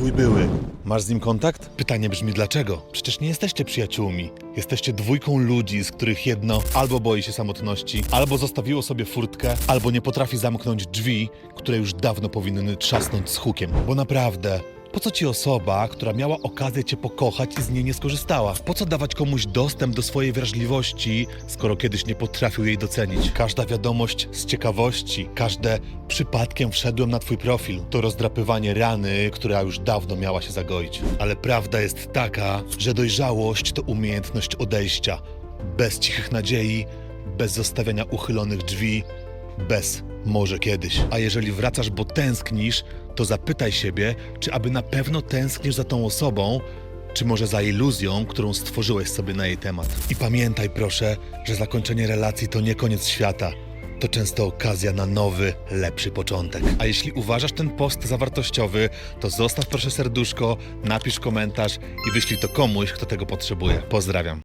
twój były. Masz z nim kontakt? Pytanie brzmi dlaczego? Przecież nie jesteście przyjaciółmi. Jesteście dwójką ludzi, z których jedno albo boi się samotności, albo zostawiło sobie furtkę, albo nie potrafi zamknąć drzwi, które już dawno powinny trzasnąć z hukiem. Bo naprawdę, po co ci osoba, która miała okazję cię pokochać i z niej nie skorzystała? Po co dawać komuś dostęp do swojej wrażliwości, skoro kiedyś nie potrafił jej docenić? Każda wiadomość z ciekawości, każde przypadkiem wszedłem na twój profil, to rozdrapywanie rany, która już dawno miała się zagoić. Ale prawda jest taka, że dojrzałość to umiejętność odejścia. Bez cichych nadziei, bez zostawiania uchylonych drzwi, bez może kiedyś. A jeżeli wracasz, bo tęsknisz, to zapytaj siebie, czy aby na pewno tęsknisz za tą osobą, czy może za iluzją, którą stworzyłeś sobie na jej temat. I pamiętaj proszę, że zakończenie relacji to nie koniec świata. To często okazja na nowy, lepszy początek. A jeśli uważasz ten post za wartościowy, to zostaw proszę serduszko, napisz komentarz i wyślij to komuś, kto tego potrzebuje. Pozdrawiam.